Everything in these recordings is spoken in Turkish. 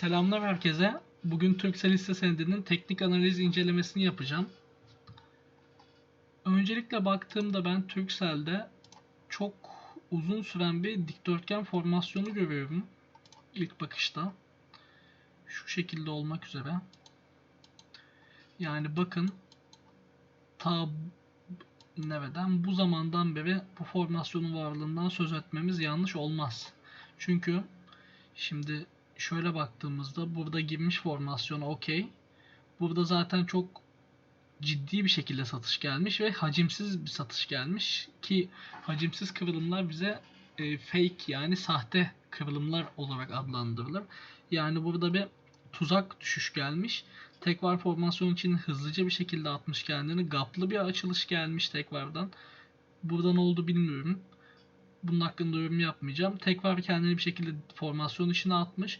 Selamlar herkese. Bugün Turkcell hisse senedinin teknik analiz incelemesini yapacağım. Öncelikle baktığımda ben Turkcell'de çok uzun süren bir dikdörtgen formasyonu görüyorum. İlk bakışta. Şu şekilde olmak üzere. Yani bakın ta nereden bu zamandan beri bu formasyonun varlığından söz etmemiz yanlış olmaz. Çünkü şimdi şöyle baktığımızda burada girmiş formasyona okey. Burada zaten çok ciddi bir şekilde satış gelmiş ve hacimsiz bir satış gelmiş ki hacimsiz kıvrımlar bize e, fake yani sahte kıvrımlar olarak adlandırılır. Yani burada bir tuzak düşüş gelmiş. Tekvar formasyon için hızlıca bir şekilde atmış kendini. Gaplı bir açılış gelmiş tekvardan. Burada ne oldu bilmiyorum. Bunun hakkında yorum yapmayacağım. Tekrar kendini bir şekilde formasyon içine atmış.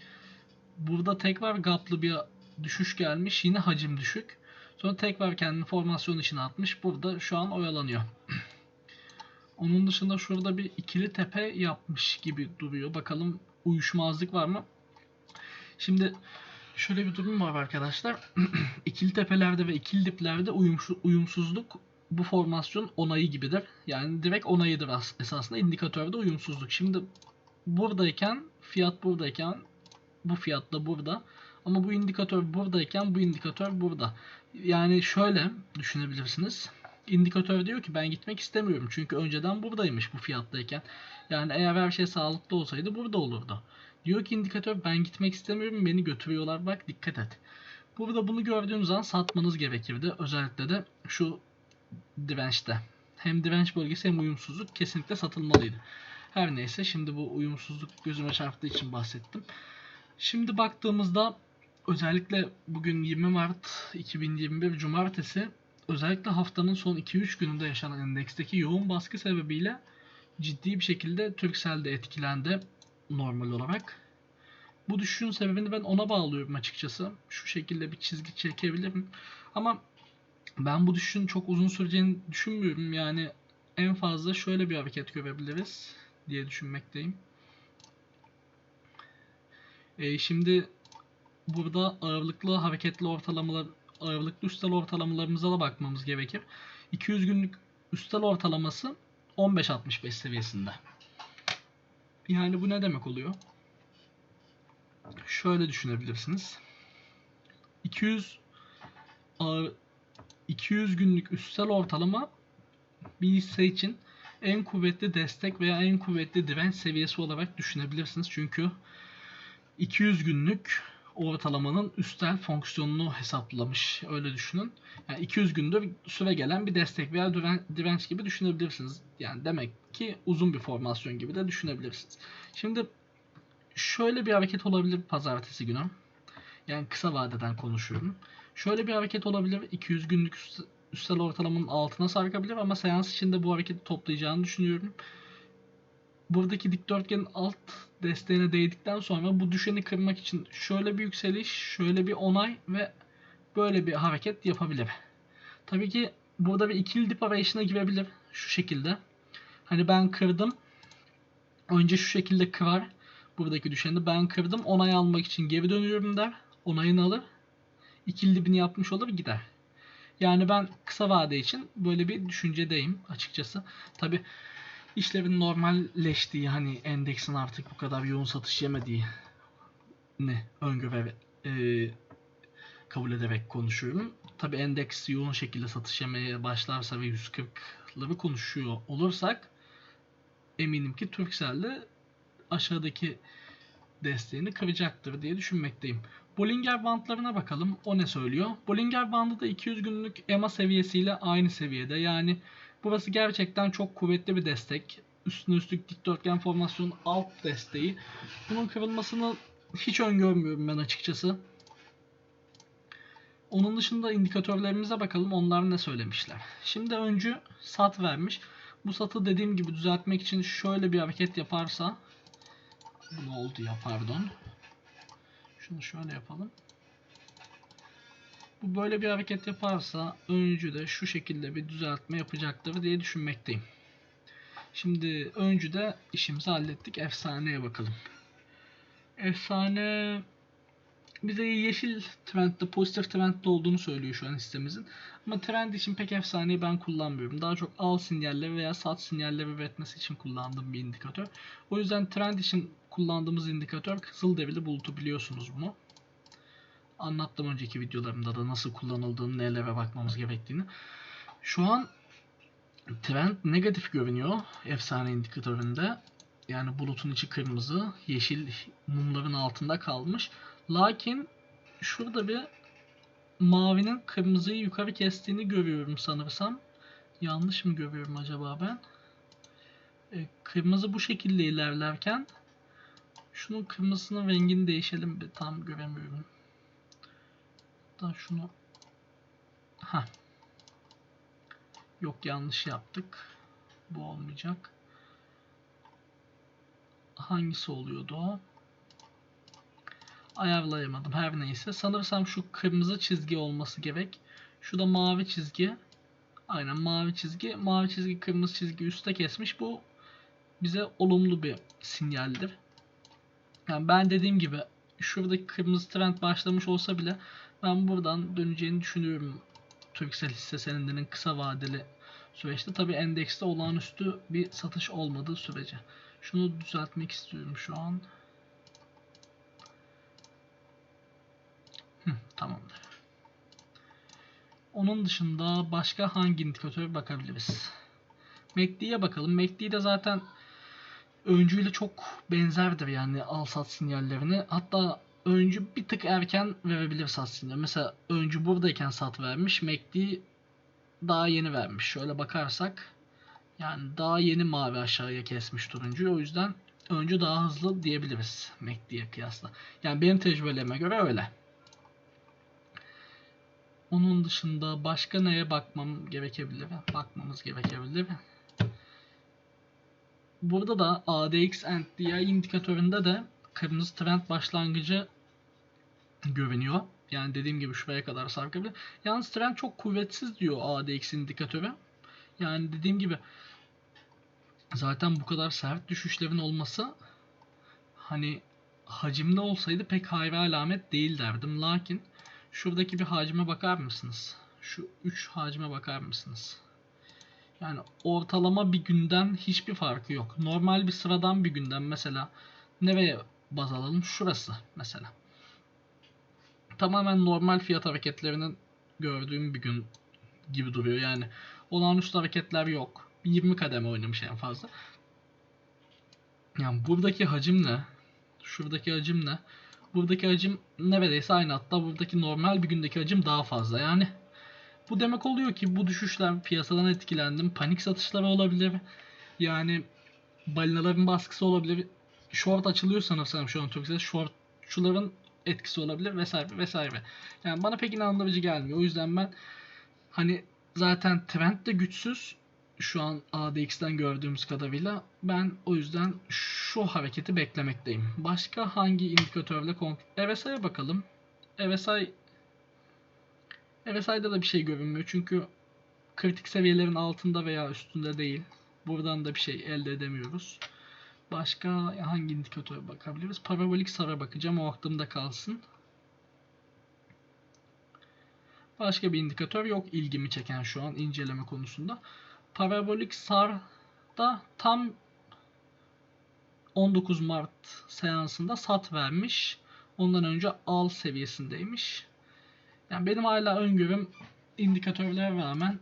Burada tekrar gaplı bir düşüş gelmiş. Yine hacim düşük. Sonra tekrar kendini formasyon içine atmış. Burada şu an oyalanıyor. Onun dışında şurada bir ikili tepe yapmış gibi duruyor. Bakalım uyuşmazlık var mı? Şimdi şöyle bir durum var arkadaşlar. ikili tepelerde ve ikili diplerde uyumsuz, uyumsuzluk bu formasyon onayı gibidir. Yani direkt onayıdır as- esasında indikatörde uyumsuzluk. Şimdi buradayken fiyat buradayken bu fiyatla burada ama bu indikatör buradayken bu indikatör burada. Yani şöyle düşünebilirsiniz. İndikatör diyor ki ben gitmek istemiyorum çünkü önceden buradaymış bu fiyattayken. Yani eğer her şey sağlıklı olsaydı burada olurdu. Diyor ki indikatör ben gitmek istemiyorum beni götürüyorlar bak dikkat et. Burada bunu gördüğünüz zaman satmanız gerekirdi. Özellikle de şu dirençte. Hem direnç bölgesi hem uyumsuzluk kesinlikle satılmalıydı. Her neyse şimdi bu uyumsuzluk gözüme çarptığı için bahsettim. Şimdi baktığımızda özellikle bugün 20 Mart 2021 Cumartesi özellikle haftanın son 2-3 gününde yaşanan endeksteki yoğun baskı sebebiyle ciddi bir şekilde Turkcell de etkilendi normal olarak. Bu düşüşün sebebini ben ona bağlıyorum açıkçası. Şu şekilde bir çizgi çekebilirim. Ama ben bu düşüşün çok uzun süreceğini düşünmüyorum. Yani en fazla şöyle bir hareket görebiliriz diye düşünmekteyim. E, şimdi burada ağırlıklı hareketli ortalamalar ağırlıklı üstel ortalamalarımıza da bakmamız gerekir. 200 günlük üstel ortalaması 15.65 seviyesinde. Yani bu ne demek oluyor? Şöyle düşünebilirsiniz. 200 ağır, 200 günlük üstel ortalama bir hisse için en kuvvetli destek veya en kuvvetli direnç seviyesi olarak düşünebilirsiniz. Çünkü 200 günlük ortalamanın üstel fonksiyonunu hesaplamış. Öyle düşünün. Yani 200 gündür süre gelen bir destek veya diren- direnç gibi düşünebilirsiniz. Yani demek ki uzun bir formasyon gibi de düşünebilirsiniz. Şimdi şöyle bir hareket olabilir pazartesi günü. Yani kısa vadeden konuşuyorum. Şöyle bir hareket olabilir. 200 günlük üst- üstel ortalamanın altına sarkabilir ama seans içinde bu hareketi toplayacağını düşünüyorum. Buradaki dikdörtgenin alt desteğine değdikten sonra bu düşeni kırmak için şöyle bir yükseliş, şöyle bir onay ve böyle bir hareket yapabilir. Tabii ki burada bir ikili dip arayışına girebilir şu şekilde. Hani ben kırdım. Önce şu şekilde kırar buradaki düşeni. Ben kırdım. Onay almak için geri dönüyorum der. Onayını alır. İkili dibini yapmış olur gider. Yani ben kısa vade için böyle bir düşüncedeyim açıkçası. Tabi işlerin normalleştiği hani endeksin artık bu kadar yoğun satış yemediği ne öngöre e, kabul ederek konuşuyorum. Tabi endeks yoğun şekilde satış yemeye başlarsa ve 140'ları konuşuyor olursak eminim ki Turkcell'de aşağıdaki desteğini kıracaktır diye düşünmekteyim. Bollinger bandlarına bakalım. O ne söylüyor? Bollinger bandı da 200 günlük EMA seviyesiyle aynı seviyede. Yani burası gerçekten çok kuvvetli bir destek. Üstüne üstlük dikdörtgen formasyonun alt desteği. Bunun kırılmasını hiç öngörmüyorum ben açıkçası. Onun dışında indikatörlerimize bakalım onlar ne söylemişler. Şimdi öncü sat vermiş. Bu satı dediğim gibi düzeltmek için şöyle bir hareket yaparsa ne oldu ya pardon. Şunu şöyle yapalım. Bu böyle bir hareket yaparsa öncü de şu şekilde bir düzeltme yapacaktır diye düşünmekteyim. Şimdi öncü de işimizi hallettik. Efsaneye bakalım. Efsane bize yeşil trendde, pozitif trendde olduğunu söylüyor şu an hissemizin. Ama trend için pek efsaneyi ben kullanmıyorum. Daha çok al sinyalleri veya sat sinyalleri üretmesi için kullandığım bir indikatör. O yüzden trend için kullandığımız indikatör Kızılderili bulutu biliyorsunuz bunu. Anlattım önceki videolarımda da nasıl kullanıldığını, nelere bakmamız gerektiğini. Şu an trend negatif görünüyor efsane indikatöründe. Yani bulutun içi kırmızı, yeşil mumların altında kalmış. Lakin şurada bir mavinin kırmızıyı yukarı kestiğini görüyorum sanırsam. Yanlış mı görüyorum acaba ben? E, kırmızı bu şekilde ilerlerken şunun kırmızısının rengini değişelim bir tam göremiyorum. Da şunu ha Yok yanlış yaptık. Bu olmayacak. Hangisi oluyordu o? Ayarlayamadım her neyse. Sanırsam şu kırmızı çizgi olması gerek. Şu da mavi çizgi. Aynen mavi çizgi. Mavi çizgi kırmızı çizgi üstte kesmiş. Bu bize olumlu bir sinyaldir. Yani ben dediğim gibi şuradaki kırmızı trend başlamış olsa bile ben buradan döneceğini düşünüyorum. Turkcell hisse senedinin kısa vadeli süreçte. Tabi endekste olağanüstü bir satış olmadığı sürece. Şunu düzeltmek istiyorum şu an. Hı, tamamdır. Onun dışında başka hangi indikatör bakabiliriz? MACD'ye bakalım. MACD de zaten öncüyle çok benzerdir yani al sat sinyallerini. Hatta öncü bir tık erken verebilir sat sinyali. Mesela öncü buradayken sat vermiş. MACD daha yeni vermiş. Şöyle bakarsak yani daha yeni mavi aşağıya kesmiş turuncuyu. O yüzden öncü daha hızlı diyebiliriz MACD'ye kıyasla. Yani benim tecrübelerime göre öyle. Onun dışında başka neye bakmam gerekebilir? Bakmamız gerekebilir. Burada da ADX and DI indikatöründe de kırmızı trend başlangıcı görünüyor. Yani dediğim gibi şuraya kadar sarkabilir. Yalnız trend çok kuvvetsiz diyor ADX indikatörü. Yani dediğim gibi zaten bu kadar sert düşüşlerin olması hani hacimli olsaydı pek hayra alamet değil derdim. Lakin şuradaki bir hacime bakar mısınız? Şu 3 hacime bakar mısınız? Yani ortalama bir günden hiçbir farkı yok. Normal bir sıradan bir günden mesela nereye baz alalım? Şurası mesela. Tamamen normal fiyat hareketlerinin gördüğüm bir gün gibi duruyor. Yani olağanüstü hareketler yok. 20 kademe oynamış en fazla. Yani buradaki hacim ne? Şuradaki hacim ne? Buradaki hacim neredeyse aynı. Hatta buradaki normal bir gündeki hacim daha fazla. Yani bu demek oluyor ki bu düşüşler piyasadan etkilendim. Panik satışları olabilir. Yani balinaların baskısı olabilir. Short açılıyor sanırsam şu an Türkcell. Shortçuların etkisi olabilir vesaire vesaire. Yani bana pek inandırıcı gelmiyor. O yüzden ben hani zaten trend de güçsüz şu an ADX'den gördüğümüz kadarıyla ben o yüzden şu hareketi beklemekteyim. Başka hangi indikatörle RSI'ye bakalım. RSI RSI'da da bir şey görünmüyor çünkü kritik seviyelerin altında veya üstünde değil. Buradan da bir şey elde edemiyoruz. Başka hangi indikatöre bakabiliriz? Parabolik sara bakacağım. O aklımda kalsın. Başka bir indikatör yok ilgimi çeken şu an inceleme konusunda. Parabolik sar da tam 19 Mart seansında sat vermiş. Ondan önce al seviyesindeymiş. Yani benim hala öngörüm indikatörlere rağmen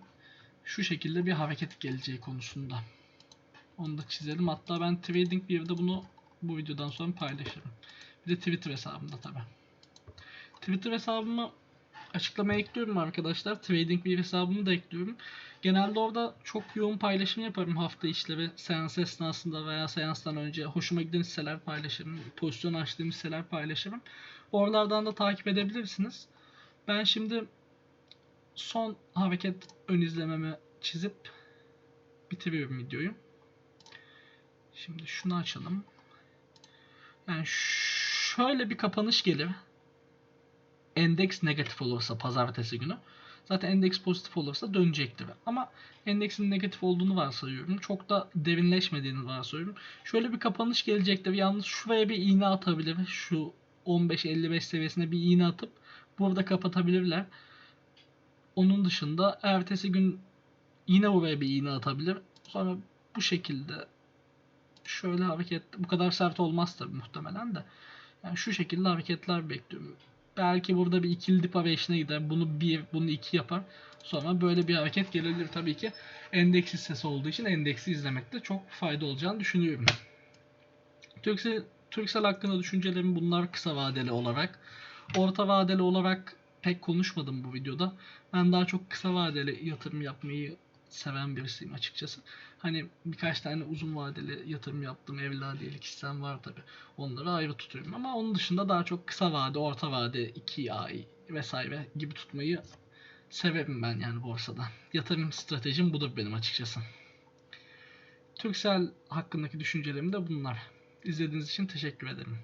şu şekilde bir hareket geleceği konusunda. Onu da çizelim. Hatta ben Trading View'da bunu bu videodan sonra paylaşırım. Bir de Twitter hesabımda tabi. Twitter hesabımı açıklamaya ekliyorum arkadaşlar. Trading View hesabımı da ekliyorum. Genelde orada çok yoğun paylaşım yaparım hafta işleri, seans esnasında veya seanstan önce hoşuma giden hisseler paylaşırım, pozisyon açtığım hisseler paylaşırım. Oralardan da takip edebilirsiniz. Ben şimdi son hareket ön izlememi çizip bitiriyorum videoyu. Şimdi şunu açalım. Yani şöyle bir kapanış gelir. Endeks negatif olursa pazartesi günü. Zaten endeks pozitif olursa dönecektir. Ama endeksin negatif olduğunu varsayıyorum. Çok da derinleşmediğini varsayıyorum. Şöyle bir kapanış gelecektir. Yalnız şuraya bir iğne atabilir. Şu 15-55 seviyesine bir iğne atıp burada kapatabilirler. Onun dışında ertesi gün yine buraya bir iğne atabilir. Sonra bu şekilde şöyle hareket bu kadar sert olmaz tabi muhtemelen de. Yani şu şekilde hareketler bekliyorum. Belki burada bir ikili dip arayışına gider. Bunu bir, bunu iki yapar. Sonra böyle bir hareket gelebilir tabii ki. Endeks hissesi olduğu için endeksi izlemekte çok fayda olacağını düşünüyorum. Türksel, Türksel hakkında düşüncelerim bunlar kısa vadeli olarak. Orta vadeli olarak pek konuşmadım bu videoda. Ben daha çok kısa vadeli yatırım yapmayı seven birisiyim açıkçası. Hani birkaç tane uzun vadeli yatırım yaptım. Evladiyelik hissem var tabi. Onları ayrı tutuyorum. Ama onun dışında daha çok kısa vade, orta vade, 2 ay vesaire gibi tutmayı severim ben yani borsada. Yatırım stratejim budur benim açıkçası. Türksel hakkındaki düşüncelerim de bunlar. İzlediğiniz için teşekkür ederim.